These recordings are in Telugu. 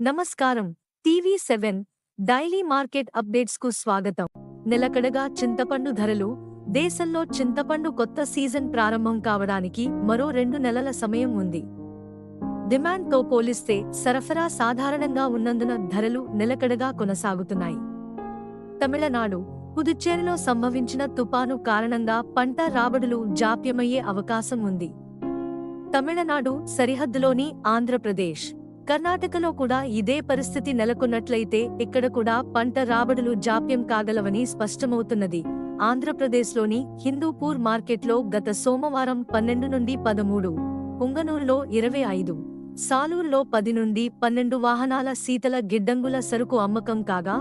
నమస్కారం. టీవీ సెవెన్ డైలీ మార్కెట్ అప్డేట్స్కు స్వాగతం. నిలకడగా చింతపండు ధరలు దేశంలో చింతపండు కొత్త సీజన్ ప్రారంభం కావడానికి మరో రెండు నెలల సమయం ఉంది. డిమాండ్తో పోలిస్తే సరఫరా సాధారణంగా ఉన్నందున ధరలు నిలకడగా కొనసాగుతున్నాయి. తమిళనాడు పుదుచ్చేరిలో సంభవించిన తుపాను కారణంగా పంట రాబడులు జాప్యమయ్యే అవకాశం ఉంది. తమిళనాడు సరిహద్దులోని ఆంధ్రప్రదేశ్. కర్ణాటకలో కూడా ఇదే పరిస్థితి నెలకొన్నట్లయితే ఇక్కడ కూడా పంట రాబడులు జాప్యం కాగలవని స్పష్టమవుతున్నది. ఆంధ్రప్రదేశ్లోని హిందూపూర్ మార్కెట్లో గత సోమవారం పన్నెండు నుండి పదమూడు పుంగనూరులో ఇరవై ఐదు సాలూర్లో పది నుండి పన్నెండు వాహనాల శీతల గిడ్డంగుల సరుకు అమ్మకం కాగా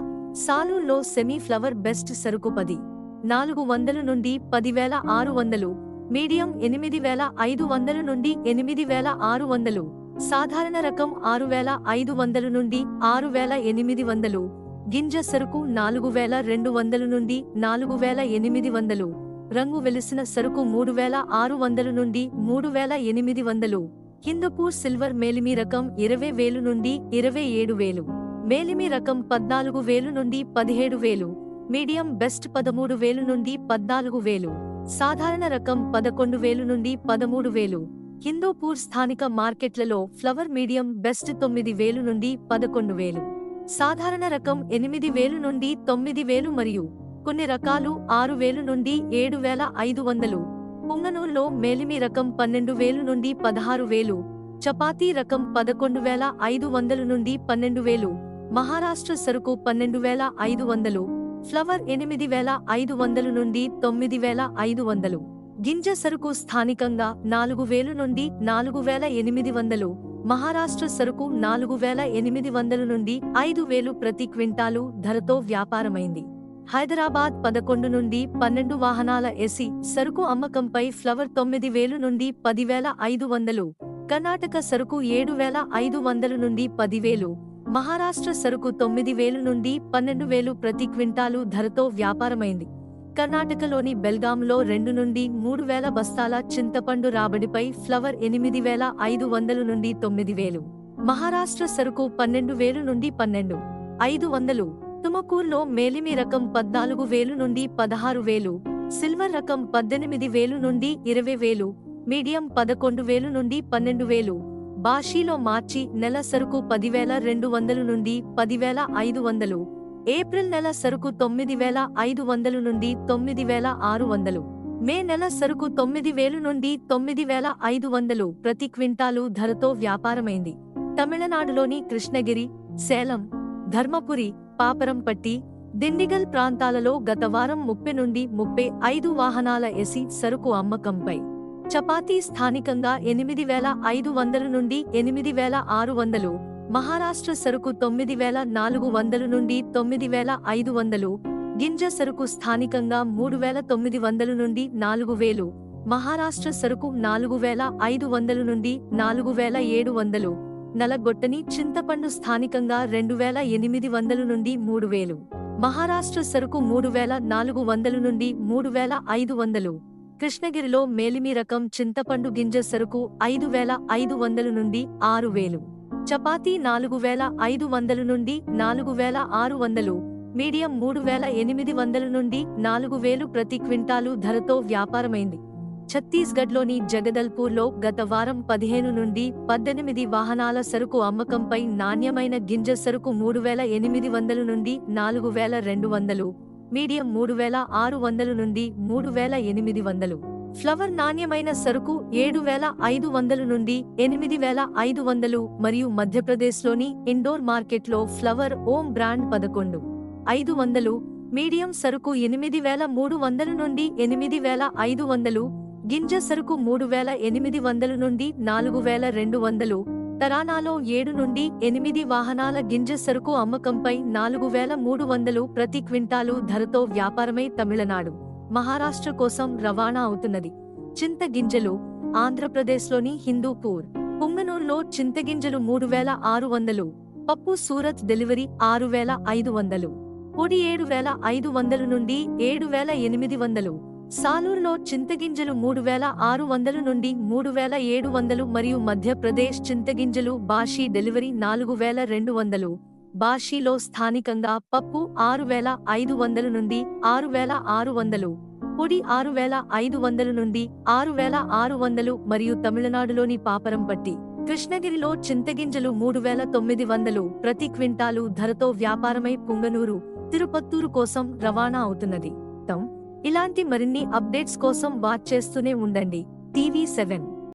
సాలూర్లో సెమీ ఫ్లవర్ బెస్ట్ సరుకు పది నాలుగు వందలు నుండి పదివేల ఆరు వందలు మీడియం ఎనిమిది వేల ఐదు వందలు నుండి ఎనిమిది వేల ఆరు వందలు సాధారణ రకం ఆరు వేల ఐదు వందలు నుండి ఆరు వేల ఎనిమిది వందలు. గింజ సరుకు నాలుగు వేల రెండు వందలు నుండి నాలుగు వేల ఎనిమిది వందలు. రంగు వెలిసిన సరుకు మూడు వేల ఆరు వందలు నుండి మూడు వేల ఎనిమిది వందలు. హిందూపూర్ సిల్వర్ మేలిమి రకం ఇరవై వేలు నుండి ఇరవై ఏడు వేలు. మేలిమి రకం పద్నాలుగు వేలు నుండి పదిహేడు వేలు. మీడియం బెస్ట్ పదమూడు వేలు నుండి పద్నాలుగు వేలు. సాధారణ రకం పదకొండు వేలు నుండి పదమూడు వేలు. హిందూపూర్ స్థానిక మార్కెట్లలో ఫ్లవర్ మీడియం బెస్ట్ తొమ్మిది వేలు నుండి పదకొండు వేలు. సాధారణ రకం ఎనిమిది వేలు నుండి తొమ్మిది వేలు మరియు కొన్ని రకాలు ఆరు వేలు నుండి ఏడు వేల ఐదు వందలు. పుంగనూరులో మేలిమి రకం పన్నెండు వేలు నుండి పదహారు వేలు. చపాతీ రకం పదకొండు వేల ఐదు వందలు నుండి పన్నెండు వేలు. మహారాష్ట్ర సరుకు పన్నెండు వేల ఐదు వందలు. ఫ్లవర్ ఎనిమిది వేల ఐదు వందలు నుండి తొమ్మిది వేల ఐదు వందలు. గింజ సరుకు స్థానికంగా నాలుగు వేలు నుండి నాలుగు వేల ఎనిమిది వందలు మహారాష్ట్ర సరుకు నాలుగు వేల ఎనిమిది వందలు నుండి ఐదు వేలు ప్రతి క్వింటాలు ధరతో వ్యాపారమైంది. హైదరాబాద్ పదకొండు నుండి పన్నెండు వాహనాల ఎసి సరుకు అమ్మకంపై ఫ్లవర్ తొమ్మిది వేలు నుండి పదివేల ఐదు వందలు కర్ణాటక సరుకు ఏడు వేల ఐదు వందల నుండి పదివేలు మహారాష్ట్ర సరుకు తొమ్మిది వేలు నుండి పన్నెండు వేలు ప్రతి క్వింటాలు ధరతో వ్యాపారమైంది. కర్ణాటకలోని బెల్గాంలో రెండు నుండి మూడు వేల బస్తాల చింతపండు రాబడిపై ఫ్లవర్ ఎనిమిది వేల ఐదు వందలు నుండి తొమ్మిది వేలు మహారాష్ట్ర సరుకు పన్నెండు వేలు నుండి పన్నెండు ఐదు వందలు తుమకూర్లో మేలిమి రకం పద్నాలుగు వేలు నుండి పదహారు వేలు సిల్వర్ రకం పద్దెనిమిది వేలు నుండి ఇరవై వేలు మీడియం పదకొండు వేలు నుండి పన్నెండు వేలు బాషీలో మార్చి నెల సరుకు పదివేల రెండు వందలు నుండి పదివేల ఐదు వందలు ఏప్రిల్ నెల సరుకు తొమ్మిది వేల ఐదు వందలు నుండి తొమ్మిది వేల ఆరు వందలు. మే నెల సరుకు తొమ్మిది వేలు నుండి తొమ్మిది వేల ఐదు వందలు ప్రతి క్వింటాలు ధరతో వ్యాపారమైంది. తమిళనాడులోని కృష్ణగిరి సేలం ధర్మపురి పాపరంపట్టి దిండిగల్ ప్రాంతాలలో గత వారం ముప్పై నుండి ముప్పై ఐదు వాహనాల ఎసి సరుకు అమ్మకంపై. చపాతీ స్థానికంగా ఎనిమిది వేల ఐదు వందల నుండి ఎనిమిది వేల ఆరు వందలు మహారాష్ట్ర సరుకు తొమ్మిది వేల నాలుగు వందలు నుండి తొమ్మిది వేల ఐదు వందలు గింజ సరుకు స్థానికంగా మూడు వేల తొమ్మిది వందలు నుండి నాలుగు వేలు మహారాష్ట్ర సరుకు నాలుగు వేల ఐదు వందలు నుండి నాలుగు వేల ఏడు వందలు నలగొట్టని చింతపండు స్థానికంగా రెండు వేల ఎనిమిది వందలు నుండి మూడు వేలు మహారాష్ట్ర సరుకు మూడు వేల నాలుగు వందలు నుండి మూడు వేల ఐదు వందలు కృష్ణగిరిలో మేలిమి రకం చింతపండు గింజ సరుకు ఐదు వేల ఐదు వందలు నుండి ఆరు వేలు. చపాతీ నాలుగు వేల ఐదు వందలు నుండి నాలుగు వేల ఆరు వందలు మీడియం మూడు వేల ఎనిమిది వందల నుండి నాలుగు వేలు ప్రతి క్వింటాలు ధరతో వ్యాపారమైంది. ఛత్తీస్గఢ్లోని జగదల్పూర్లో గత వారం పదిహేను నుండి పద్దెనిమిది వాహనాల సరుకు అమ్మకంపై నాణ్యమైన గింజ సరుకు మూడు వేల ఎనిమిది వందల నుండి నాలుగు వేల రెండు వందలు మీడియం మూడు వేల ఆరు వందలు నుండి మూడు వేల ఎనిమిది వందలు. ఫ్లవర్ నాణ్యమైన సరుకు ఏడు వేల ఐదు వందలు నుండి ఎనిమిది వేల ఐదు వందలు మరియు మధ్యప్రదేశ్లోని ఇండోర్ మార్కెట్లో ఫ్లవర్ ఓం బ్రాండ్ పదకొండు ఐదు వందలు మీడియం సరుకు ఎనిమిది వేల మూడు వందల నుండి ఎనిమిది వేల ఐదు వందలు గింజ సరుకు మూడు వేల ఎనిమిది వందల నుండి నాలుగు వేల రెండు వందలు తరానాలో ఏడు నుండి ఎనిమిది వాహనాల గింజ సరుకు అమ్మకంపై నాలుగు వేల మూడు వందలు ప్రతి క్వింటాలు ధరతో వ్యాపారమై తమిళనాడు. మహారాష్ట్ర కోసం రవాణా అవుతున్నది. చింతగింజలు ఆంధ్రప్రదేశ్లోని హిందూపూర్ పుంగనూరులో చింతగింజలు మూడు వేల ఆరు వందలు పప్పు సూరత్ డెలివరీ ఆరు వేల ఐదు వందలు పొడి ఏడు వేల ఐదు వందలు నుండి ఏడు వేల ఎనిమిది వందలు సాలూరులో చింతగింజలు మూడు వేల ఆరు వందలు నుండి మూడు వేల ఏడు వందలు మరియు మధ్యప్రదేశ్ చింతగింజలు బాషీ డెలివరీ నాలుగు వేల రెండు వందలు బాషీలో స్థానికంగా పప్పు ఆరు వేల ఐదు వందల నుండి ఆరు వేల ఆరు వందలు పొడి ఆరు వేల ఐదు వందలు నుండి ఆరు వేల ఆరు వందలు మరియు తమిళనాడులోని పాపరంపట్టి కృష్ణగిరిలో చింతగింజలు మూడు వేల తొమ్మిది వందలు ప్రతి క్వింటాలు ధరతో వ్యాపారమై పుంగనూరు తిరుపత్తూరు కోసం రవాణా అవుతున్నది. తమ్ ఇలాంటి మరిన్ని అప్డేట్స్ కోసం వాచ్ చేస్తూనే ఉండండి. TV seven.